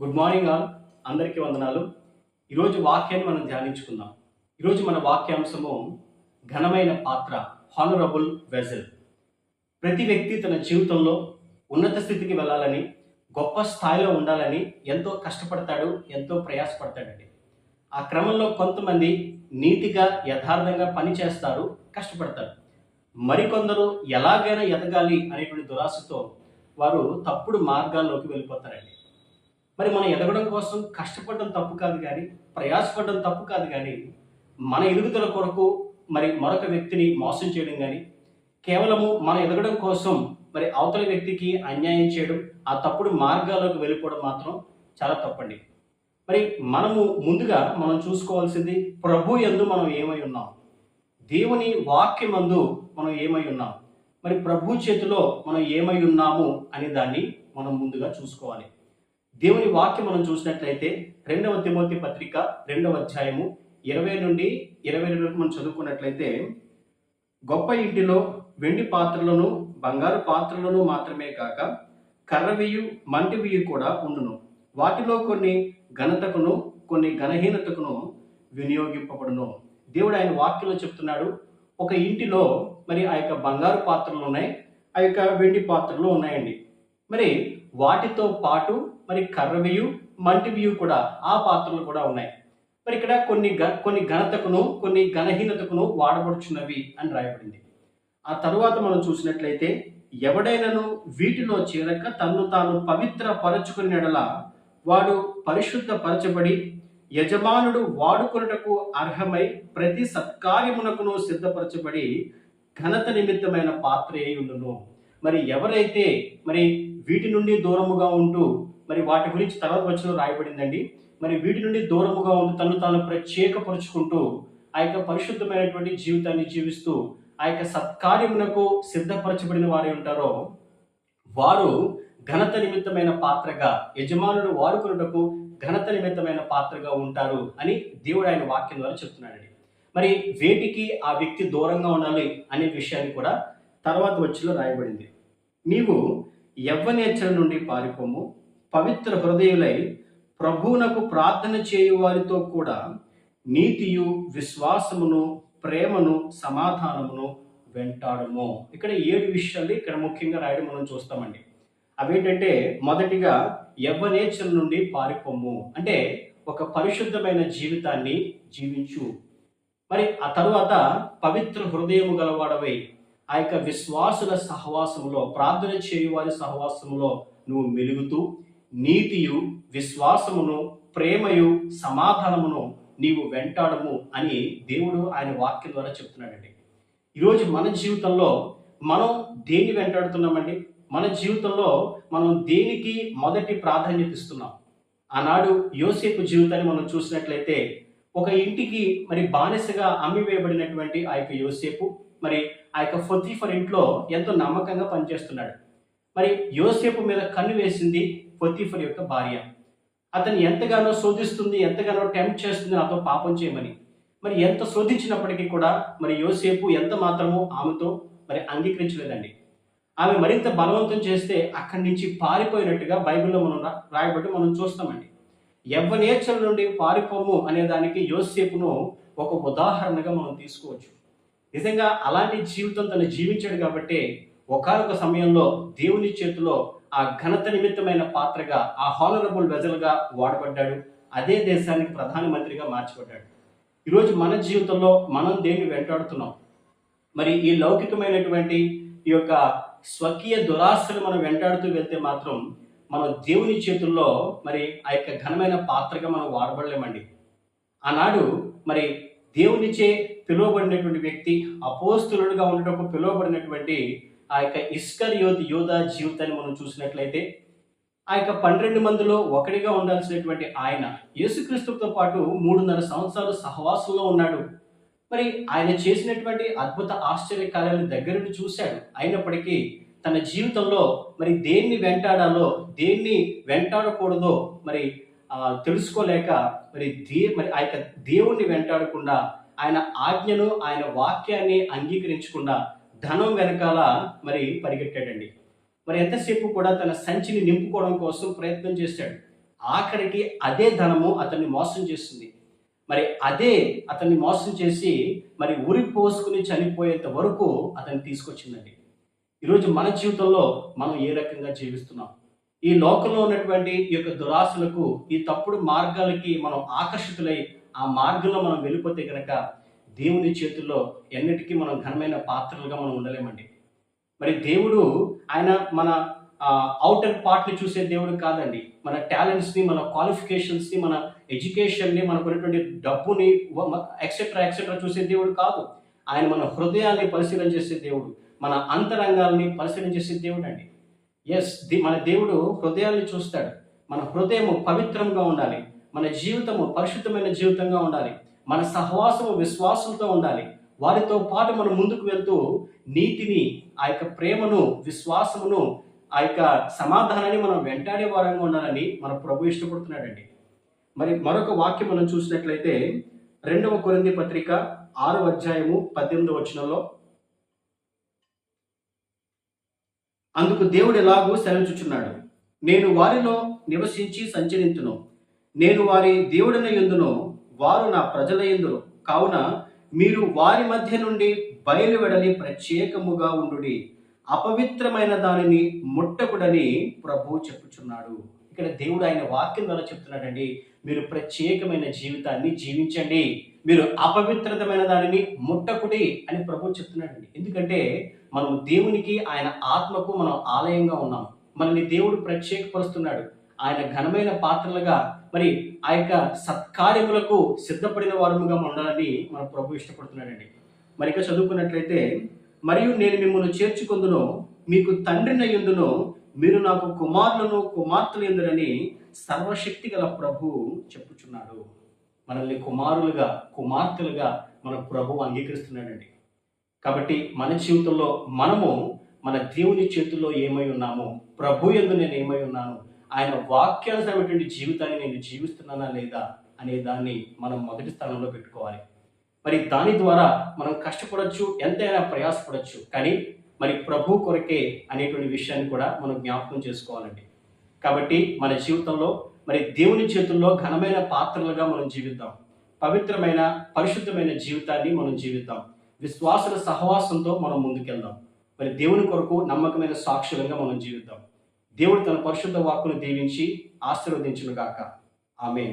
Good morning all అందరికీ వందనాలు. ఈరోజు వాక్యాన్ని మనం ధ్యానించుకుందాం. ఈరోజు మన వాక్యాంశము ఘనమైన పాత్ర హానరబుల్ వెజల్ ప్రతి వ్యక్తి తన జీవితంలో ఉన్నత స్థితికి వెళ్ళాలని గొప్ప స్థాయిలో ఉండాలని ఎంతో కష్టపడతాడు ఎంతో ప్రయాసపడతాడండి. ఆ క్రమంలో కొంతమంది నీతిగా యథార్థంగా పని చేస్తారు కష్టపడతారు. మరికొందరు ఎలాగైనా ఎదగాలి అనేటువంటి దురాశతో వారు తప్పుడు మార్గాల్లోకి వెళ్ళిపోతారండి. మరి మనం ఎదగడం కోసం కష్టపడడం తప్పు కాదు కానీ ప్రయాసపడడం తప్పు కాదు కానీ మన ఎదుగుదల కొరకు మరి మరొక వ్యక్తిని మోసం చేయడం కానీ కేవలము మనం ఎదగడం కోసం మరి అవతల వ్యక్తికి అన్యాయం చేయడం ఆ తప్పుడు మార్గాల్లోకి వెళ్ళిపోవడం మాత్రం చాలా తప్పండి. మరి మనము ముందుగా మనం చూసుకోవాల్సింది ప్రభు యందు మనం ఏమై ఉన్నాం? దేవుని వాక్యమందు మనం ఏమై ఉన్నాం? మరి ప్రభు చేతిలో మనం ఏమై ఉన్నాము అనే దాన్ని మనం ముందుగా చూసుకోవాలి. దేవుని వాక్యం మనం చూసినట్లయితే రెండవ తిమోతి పత్రిక రెండవ అధ్యాయము ఇరవై నుండి ఇరవై రెండు మనం చదువుకున్నట్లయితే గొప్ప ఇంటిలో వెండి పాత్రలను బంగారు పాత్రలను మాత్రమే కాక కర్రవియు మంటివియు కూడా ఉండును. వాటిలో కొన్ని ఘనతకును కొన్ని ఘనహీనతకును వినియోగింపబడును. దేవుడు ఆయన వాక్యంలో చెప్తున్నాడు ఒక ఇంటిలో మరి ఆ యొక్క బంగారు పాత్రలు ఉన్నాయి ఆ యొక్క వెండి పాత్రలు ఉన్నాయండి. మరి వాటితో పాటు మరి కర్రవియు మంటివియు కూడా ఆ పాత్రలు కూడా ఉన్నాయి. మరి ఇక్కడ కొన్ని గ కొన్ని ఘనతకును కొన్ని ఘనహీనతకును వాడబడుచున్నవి అని రాయబడింది. ఆ తరువాత మనం చూసినట్లయితే ఎవడైనను వీటిలో చేరక తన్ను తాను పవిత్ర పరచుకుని ఎడల వాడు పరిశుద్ధ పరచబడి యజమానుడు వాడుకొనుటకు అర్హమై ప్రతి సత్కార్యమునకును సిద్ధపరచబడి ఘనత నిమిత్తమైన పాత్ర అయి ఉండును. మరి ఎవరైతే మరి వీటి నుండి దూరముగా ఉంటూ మరి వాటి గురించి తర్వాత వచ్చిన రాయబడిందండి. మరి వీటి నుండి దూరముగా ఉండి తను తాను ప్రత్యేకపరుచుకుంటూ ఆ యొక్క పరిశుద్ధమైనటువంటి జీవితాన్ని జీవిస్తూ ఆ యొక్క సత్కార్యమునకు సిద్ధపరచబడిన వారు ఉంటారో వారు ఘనత నిమిత్తమైన పాత్రగా యజమానుడు వాడుకున్నటకు ఘనత నిమిత్తమైన పాత్రగా ఉంటారు అని దేవుడు ఆయన వాక్యం ద్వారా చెప్తున్నాడండి. మరి వేటికి ఆ వ్యక్తి దూరంగా ఉండాలి అనే విషయాన్ని కూడా తర్వాత వచ్చిలో రాయబడింది. నీవు యవ్వనేచ్చల నుండి పారిపోము పవిత్ర హృదయులై ప్రభువునకు ప్రార్థన చేయు వారితో కూడా నీతియు విశ్వాసమును ప్రేమను సమాధానమును వెంటాడము. ఇక్కడ ఏడు విషయాలు ఇక్కడ ముఖ్యంగా రాయడం మనం చూస్తామండి. అవేంటంటే మొదటిగా యవ్వనేచర్ నుండి పారిపోము. అంటే ఒక పరిశుద్ధమైన జీవితాన్ని జీవించు. మరి ఆ తరువాత పవిత్ర హృదయము గలవాడవై ఆ యొక్క విశ్వాసుల సహవాసములో ప్రార్థన చేయు వారి సహవాసములో నువ్వు మెలుగుతూ నీతియు విశ్వాసమును ప్రేమయు సమాధానమును నీవు వెంటాడము అని దేవుడు ఆయన వాక్యం ద్వారా చెప్తున్నాడండి. ఈరోజు మన జీవితంలో మనం దేన్ని వెంటాడుతున్నామండి? మన జీవితంలో మనం దేనికి మొదటి ప్రాధాన్యత ఇస్తున్నాం? ఆనాడు యోసేపు జీవితాన్ని మనం చూసినట్లయితే ఒక ఇంటికి మరి బానిసగా అమ్మివేయబడినటువంటి ఆ యొక్క యోసేపు మరి ఆ యొక్క ఫొతీఫర్ ఇంట్లో ఎంతో నమ్మకంగా పనిచేస్తున్నాడు. మరి యోసేపు మీద కన్ను వేసింది పొత్తిఫర్ యొక్క భార్య. అతను ఎంతగానో శోధిస్తుంది ఎంతగానో టెంప్ట్ చేస్తుంది నాతో పాపం చేయమని. మరి ఎంత శోధించినప్పటికీ కూడా మరి యోసేపు ఎంత మాత్రమో ఆమెతో మరి అంగీకరించలేదండి. ఆమె మరింత బలవంతం చేస్తే అక్కడి నుంచి పారిపోయినట్టుగా బైబిల్లో మనం రాయబట్టి మనం చూస్తామండి. యవ్వనేచ్చల నుండి పారిపోము అనే దానికి యోసేపును ఒక ఉదాహరణగా మనం తీసుకోవచ్చు. నిజంగా అలాంటి జీవితం తను జీవించాడు కాబట్టి ఒకనొక సమయంలో దేవుని చేతిలో ఆ ఘనత నిమిత్తమైన పాత్రగా ఆ హాలరబుల్ వెజల్గా వాడబడ్డాడు. అదే దేశానికి ప్రధానమంత్రిగా మార్చబడ్డాడు. ఈరోజు మన జీవితంలో మనం దేన్ని వెంటాడుతున్నాం? మరి ఈ లౌకికమైనటువంటి ఈ యొక్క స్వకీయ దురాశలు మనం వెంటాడుతూ వెళ్తే మాత్రం మనం దేవుని చేతుల్లో మరి ఆ యొక్క ఘనమైన పాత్రగా మనం వాడబడలేమండి. ఆనాడు మరి దేవునిచే పిలువబడినటువంటి వ్యక్తి అపోస్తులుగా ఉండటం పిలువబడినటువంటి ఆ యొక్క ఇస్కర్ యోధ యోధ జీవితాన్ని మనం చూసినట్లయితే ఆ యొక్క పన్నెండు మందిలో ఒకటిగా ఉండాల్సినటువంటి ఆయన యేసుక్రీస్తుతో పాటు మూడున్నర సంవత్సరాలు సహవాసంలో ఉన్నాడు. మరి ఆయన చేసినటువంటి అద్భుత ఆశ్చర్య కార్యాలను దగ్గర నుండి చూశాడు. అయినప్పటికీ తన జీవితంలో మరి దేన్ని వెంటాడాలో దేన్ని వెంటాడకూడదో మరి తెలుసుకోలేక మరి దే మరి ఆ యొక్క దేవుణ్ణి వెంటాడకుండా ఆయన ఆజ్ఞను ఆయన వాక్యాన్ని అంగీకరించకుండా ధనం వెనకాల మరి పరిగెట్టాడండి. మరి ఎంతసేపు కూడా తన సంచిని నింపుకోవడం కోసం ప్రయత్నం చేశాడు. ఆఖరికి అదే ధనము అతన్ని మోసం చేస్తుంది. మరి అదే అతన్ని మోసం చేసి మరి ఉరి పోసుకుని చనిపోయేంత వరకు అతన్ని తీసుకొచ్చిందండి. ఈరోజు మన జీవితంలో మనం ఏ రకంగా జీవిస్తున్నాం? ఈ లోకంలో ఉన్నటువంటి ఈ యొక్క దురాశలకు ఈ తప్పుడు మార్గాలకి మనం ఆకర్షితులై ఆ మార్గంలో మనం వెళ్ళిపోతే కనుక దేవుని చేతుల్లో ఎన్నిటికీ మనం ఘనమైన పాత్రలుగా మనం ఉండలేమండి. మరి దేవుడు ఆయన మన అవుటర్ పార్ట్ని చూసే దేవుడు కాదండి. మన టాలెంట్స్ని మన క్వాలిఫికేషన్స్ని మన ఎడ్యుకేషన్ని మనకు ఉన్నటువంటి డబ్బుని ఎక్సెట్రా ఎక్సెట్రా చూసే దేవుడు కాదు. ఆయన మన హృదయాన్ని పరిశీలన చేసే దేవుడు మన అంతరంగాల్ని పరిశీలన చేసే దేవుడు అండి ఎస్ మన దేవుడు హృదయాన్ని చూస్తాడు. మన హృదయము పవిత్రంగా ఉండాలి. మన జీవితము పరిశుద్ధమైన జీవితంగా ఉండాలి. మన సహవాసము విశ్వాసంతో ఉండాలి. వారితో పాటు మనం ముందుకు వెళ్తూ నీతిని ఆ యొక్క ప్రేమను విశ్వాసమును ఆ యొక్క సమాధానాన్ని మనం వెంటాడే వారంగా ఉండాలని మన ప్రభు ఇష్టపడుతున్నాడండి. మరి మరొక వాక్యం మనం చూసినట్లయితే రెండవ కొరింది పత్రిక ఆరు అధ్యాయము పద్దెనిమిదవ వచనంలో అందుకు దేవుడు ఎలాగో సెలవుచుచున్నాడు నేను వారిలో నివసించి సంచరింతును. నేను వారి దేవుడిని ఎందును వారు నా ప్రజల ఎందును కావున మీరు వారి మధ్య నుండి బయలువెడలి ప్రత్యేకముగా ఉండుడి. అపవిత్రమైన దానిని ముట్టకుడని ప్రభు చెప్పుచున్నాడు. ఇక్కడ దేవుడు ఆయన వాక్యం ద్వారా చెప్తున్నాడండి మీరు ప్రత్యేకమైన జీవితాన్ని జీవించండి. మీరు అపవిత్రతమైన దానిని ముట్టకుడి అని ప్రభు చెప్తున్నాడండి. ఎందుకంటే మనం దేవునికి ఆయన ఆత్మకు మనం ఆలయంగా ఉన్నాం. మనల్ని దేవుడు ప్రత్యేకపరుస్తున్నాడు. ఆయన ఘనమైన పాత్రలుగా మరి ఆ యొక్క సత్కార్యములకు సిద్ధపడిన వారముగా ఉండాలని మన ప్రభు ఇష్టపడుతున్నాడండి. మరి ఇక చదువుకున్నట్లయితే మరియు నేను మిమ్మల్ని చేర్చుకుందును మీకు తండ్రిన ఎందును మీరు నాకు కుమారులను కుమార్తెలు ఎందురని సర్వశక్తి గల ప్రభు చెప్పుచున్నాడు. మనల్ని కుమారులుగా కుమార్తెలుగా మన ప్రభు అంగీకరిస్తున్నాడండి. కాబట్టి మన జీవితంలో మనము మన దేవుని చేతుల్లో ఏమై ఉన్నాము ప్రభు ఎందు నేను ఏమై ఉన్నాను ఆయన వాక్యానుసరైనటువంటి జీవితాన్ని నేను జీవిస్తున్నానా లేదా అనే దాన్ని మనం మొదటి స్థానంలో పెట్టుకోవాలి. మరి దాని ద్వారా మనం కష్టపడవచ్చు ఎంతైనా ప్రయాసపడవచ్చు కానీ మరి ప్రభు కొరకే అనేటువంటి విషయాన్ని కూడా మనం జ్ఞాపకం చేసుకోవాలండి. కాబట్టి మన జీవితంలో మరి దేవుని చేతుల్లో ఘనమైన పాత్రలుగా మనం జీవిద్దాం. పవిత్రమైన పరిశుద్ధమైన జీవితాన్ని మనం జీవిద్దాం. విశ్వాసుల సహవాసంతో మనం ముందుకెళ్దాం. మరి దేవుని కొరకు నమ్మకమైన సాక్షులుగా మనం జీవిద్దాం. దేవుడు తన పరిశుద్ధ వాక్కును దీవించి ఆశీర్వదించును గాక ఆమె